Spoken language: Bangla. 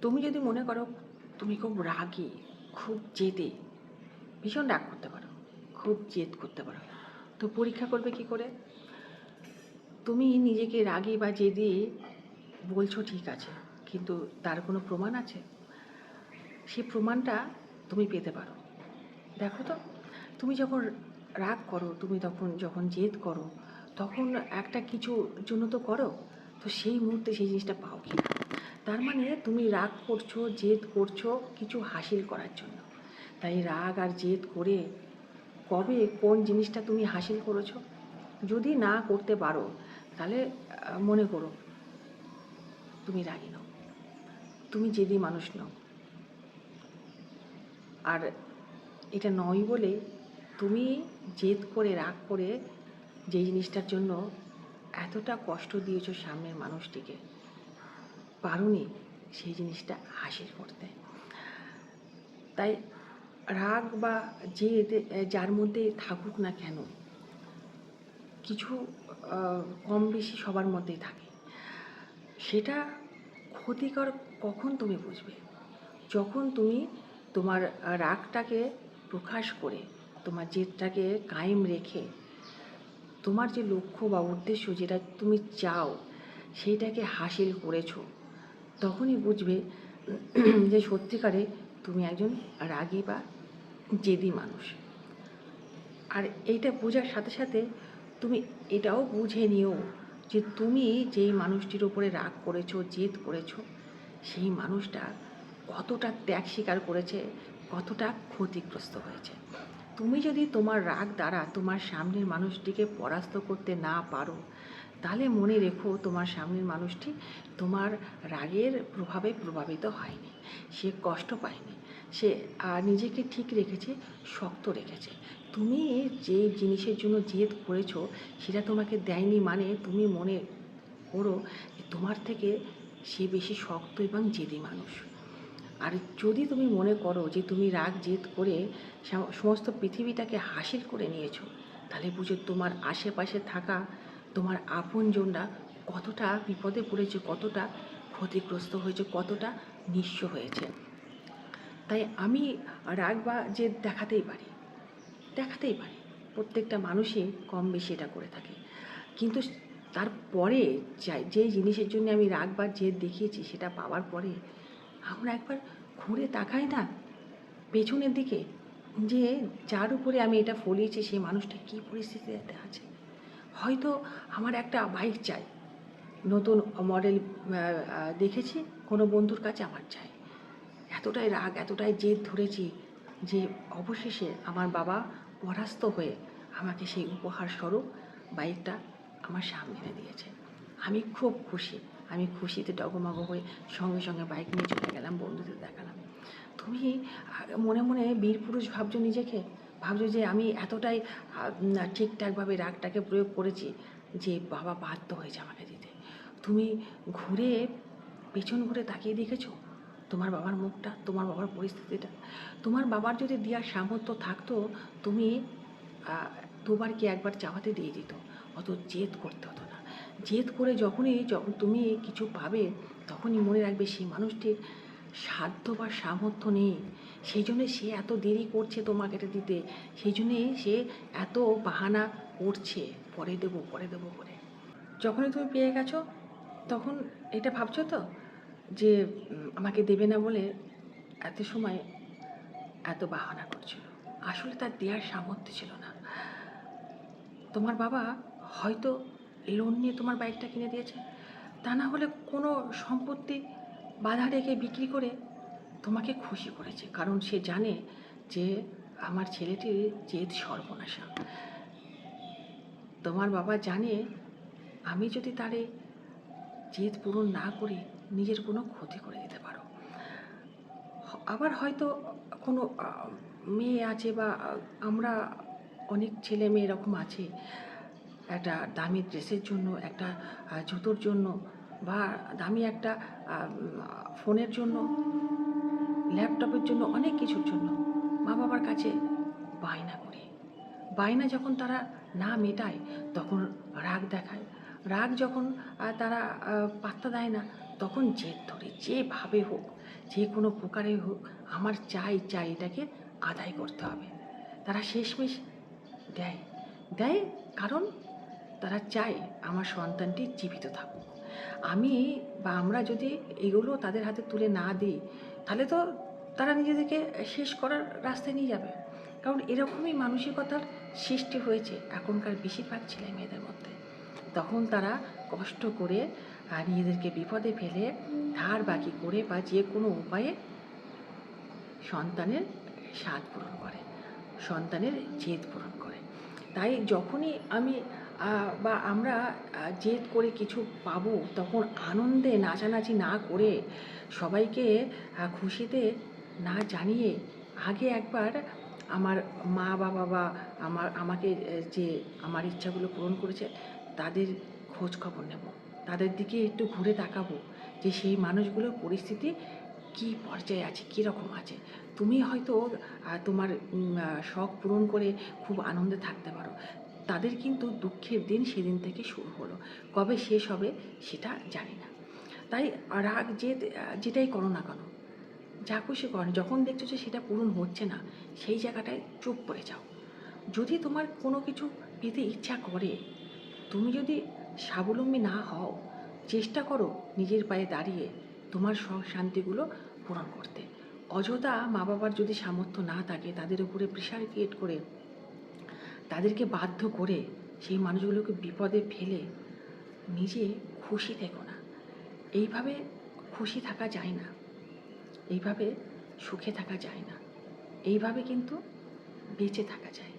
তুমি যদি মনে করো তুমি খুব রাগে, খুব জেদে, ভীষণ রাগ করতে পারো, খুব জেদ করতে পারো, তো পরীক্ষা করবে কি করে? তুমি নিজেকে রাগে বা জেদে বলছো ঠিক আছে, কিন্তু তার কোনো প্রমাণ আছে? সেই প্রমাণটা তুমি পেতে পারো। দেখো তো, তুমি যখন রাগ করো, তুমি তখন যখন জেদ করো, তখন একটা কিছু জন্য তো করো, তো সেই মুহূর্তে সেই জিনিসটা পাও কি তার মানে তুমি রাগ করছ, জেদ করছ কিছু হাসিল করার জন্য। তাই রাগ আর জেদ করে কবে কোন জিনিসটা তুমি হাসিল করেছ? যদি না করতে পারো, তাহলে মনে করো তুমি রাগী নও। তুমি জেদি মানুষ নও। আর এটা নয় বলে তুমি জেদ করে, রাগ করে যে জিনিসটার জন্য এতটা কষ্ট দিয়েছ সামনের মানুষটিকে পারুনি সেই জিনিসটা হাসিল করতে তাই রাগ বা আহ, যার মধ্যে থাকুক না কেন কিছু কম বেশি সবার মধ্যেই থাকে। সেটা ক্ষতিকর কখন তুমি বুঝবে? যখন তুমি তোমার রাগটাকে প্রকাশ করে তোমার জেদটাকে কায়েম রেখে তোমার যে লক্ষ্য বা উদ্দেশ্য যেটা তুমি চাও সেইটাকে হাসিল করেছ তখনই বুঝবে যে সত্যিকারে তুমি একজন রাগী বা জেদি মানুষ। আর এইটা বোঝার সাথে সাথে তুমি এটাও বুঝে নিও যে তুমি যেই মানুষটির ওপরে রাগ করেছ, জেদ করেছ, সেই মানুষটা কতটা ত্যাগ স্বীকার করেছে, কতটা ক্ষতিগ্রস্ত হয়েছে। তুমি যদি তোমার রাগ দ্বারা তোমার সামনের মানুষটিকে পরাস্ত করতে না পারো তাহলে মনে রেখো তোমার সামনের মানুষটি তোমার রাগের প্রভাবে প্রভাবিত হয়নি। সে কষ্ট পায়নি। সে আহ, নিজেকে ঠিক রেখেছে শক্ত রেখেছে। তুমি যে জিনিসের জন্য জেদ করেছ সেটা তোমাকে দেয়নি মানে তুমি মনে করো তোমার থেকে সে বেশি শক্ত এবং জেদি মানুষ। আর যদি তুমি মনে করো যে তুমি রাগ জেদ করে সমস্ত পৃথিবীটাকে হাসিল করে নিয়েছো তাহলে বুঝো তোমার আশেপাশে থাকা তোমার আপনজনরা কতটা বিপদে পড়েছে, কতটা ক্ষতিগ্রস্ত হয়েছে, কতটা নিঃস্ব হয়েছে। তাই আমি রাগ বা জেদ দেখাতেই পারি দেখাতেই পারি। প্রত্যেকটা মানুষই কম বেশি এটা করে থাকে। কিন্তু তারপরে যা- যে জিনিসের জন্য আমি রাগ বা জেদ দেখিয়েছি, সেটা পাওয়ার পরে আমরা একবার ঘুরে তাকাই না, পেছনের দিকে, যে যার উপরে আমি এটা ফলিয়েছি, সেই মানুষটা কী পরিস্থিতিতে আছে? হয়তো আমার একটা বাইক চাই। নতুন মডেল দেখেছি, কোনো বন্ধুর কাছে আমার চাই। এতটাই রাগ, এতটাই জেদ ধরেছি যে অবশেষে আমার বাবা পরাস্ত হয়ে আমাকে সেই উপহার স্বরূপ বাইকটা আমার সামনে এনে দিয়েছে। আমি খুব খুশি, আমি খুশিতে ডগমগ হয়ে সঙ্গে সঙ্গে বাইক নিয়ে চলে গেলাম, বন্ধুদের দেখালাম। তুমি মনে মনে বীর পুরুষ ভাবছ নিজেকে? ভাবছ যে আমি এতটাই ঠিকঠাকভাবে রাগটাকে প্রয়োগ করেছি যে বাবা বাধ্য হয়েছে আমাকে দিতে। তুমি ঘুরে পেছন ঘুরে তাকিয়ে দেখেছ? তোমার বাবার মুখটা, তোমার বাবার পরিস্থিতিটা। তোমার বাবার যদি দেওয়ার সামর্থ্য থাকতো, তুমি দুবার কি একবার চাওয়াতে দিয়ে দিত। অত জেদ করতে হতো না। জেদ করে যখনই, যখন তুমি কিছু পাবে, তখনই মনে রাখবে সেই মানুষটির সাধ্য বা সামর্থ্য নেই। সেই জন্য সে এত দেরি করছে তোমাকে এটা দিতে। সেই জন্যে সে এত বাহানা করছে। পরে দেবো পরে দেবো করে যখনই তুমি পেয়ে গেছো, তখন এটা ভাবছ তো? যে আমাকে দেবে না বলে এত সময় এত বাহানা করছিল। আসলে তার দেওয়ার সামর্থ্য ছিল না। তোমার বাবা হয়তো লোন নিয়ে তোমার বাইকটা কিনে দিয়েছে। তা না হলে কোনো সম্পত্তি বাধা রেখে বিক্রি করে তোমাকে খুশি করেছে, কারণ সে জানে যে আমার ছেলেটির জেদ সর্বনাশা। তোমার বাবা জানে আমি যদি তার জেদ পূরণ না করি, নিজের কোনো ক্ষতি করে দিতে পারো। আবার হয়তো কোনো মেয়ে আছে বা আমরা অনেক ছেলে মেয়ে এরকম আছে, একটা দামি ড্রেসের জন্য, একটা জুতোর জন্য বা দামি একটা ফোনের জন্য। ল্যাপটপের জন্য অনেক কিছুর জন্য মা বাবার কাছে বায়না করে। বায়না যখন তারা না মেটায়, তখন রাগ দেখায়। রাগ যখন তারা পাত্তা দেয় না, তখন জেদ ধরে, যেভাবে হোক, যে কোনো প্রকারে হোক, আমার চাই চাই এটাকে আদায় করতে হবে। তারা শেষমেশ দেয়। দেয় কারণ তারা চায় আমার সন্তানটি জীবিত থাকুক। আমি বা আমরা যদি এগুলো তাদের হাতে তুলে না দিই, তাহলে তো তারা নিজেদেরকে শেষ করার রাস্তায় নিয়ে যাবে। কারণ এরকমই মানসিকতার সৃষ্টি হয়েছে এখনকার বেশিরভাগ ছেলে মেয়েদের মধ্যে। তখন তারা কষ্ট করে নিজেদেরকে বিপদে ফেলে, ধার বাকি করে বা যে কোনো উপায়ে সন্তানের স্বাদ পূরণ করে, সন্তানের জেদ পূরণ করে। তাই যখনই আমি বা আমরা জেদ করে কিছু পাবো, তখন আনন্দে নাচানাচি না করে সবাইকে খুশিতে না জানিয়ে আগে একবার আমার মা বাবা বা আমার, আমাকে যে আমার ইচ্ছাগুলো পূরণ করেছে, তাদের খোঁজ খবর নেব। তাদের দিকে একটু ঘুরে তাকাবো যে সেই মানুষগুলোর পরিস্থিতি কী পর্যায়ে আছে কীরকম আছে। তুমি হয়তো তোমার শখ পূরণ করে খুব আনন্দে থাকতে পারো। তাদের কিন্তু দুঃখের দিন সেদিন থেকে শুরু হলো। কবে শেষ হবে সেটা জানি না। তাই রাগ যে যেটাই করো না কেন যা খুশি করো, যখন দেখছ যে সেটা পূরণ হচ্ছে না, সেই জায়গাটায় চুপ করে যাও। যদি তোমার কোনো কিছু পেতে ইচ্ছা করে, তুমি যদি স্বাবলম্বী না হও, চেষ্টা করো নিজের পায়ে দাঁড়িয়ে তোমার শখ শান্তিগুলো পূরণ করতে। অযথা মা বাবার যদি সামর্থ্য না থাকে, তাদের উপরে প্রেশার ক্রিয়েট করে, তাদেরকে বাধ্য করে সেই মানুষগুলোকে বিপদে ফেলে নিজে খুশি থেকো না। এইভাবে খুশি থাকা যায় না। এইভাবে সুখে থাকা যায় না। এইভাবে কিন্তু বেঁচে থাকা যায়।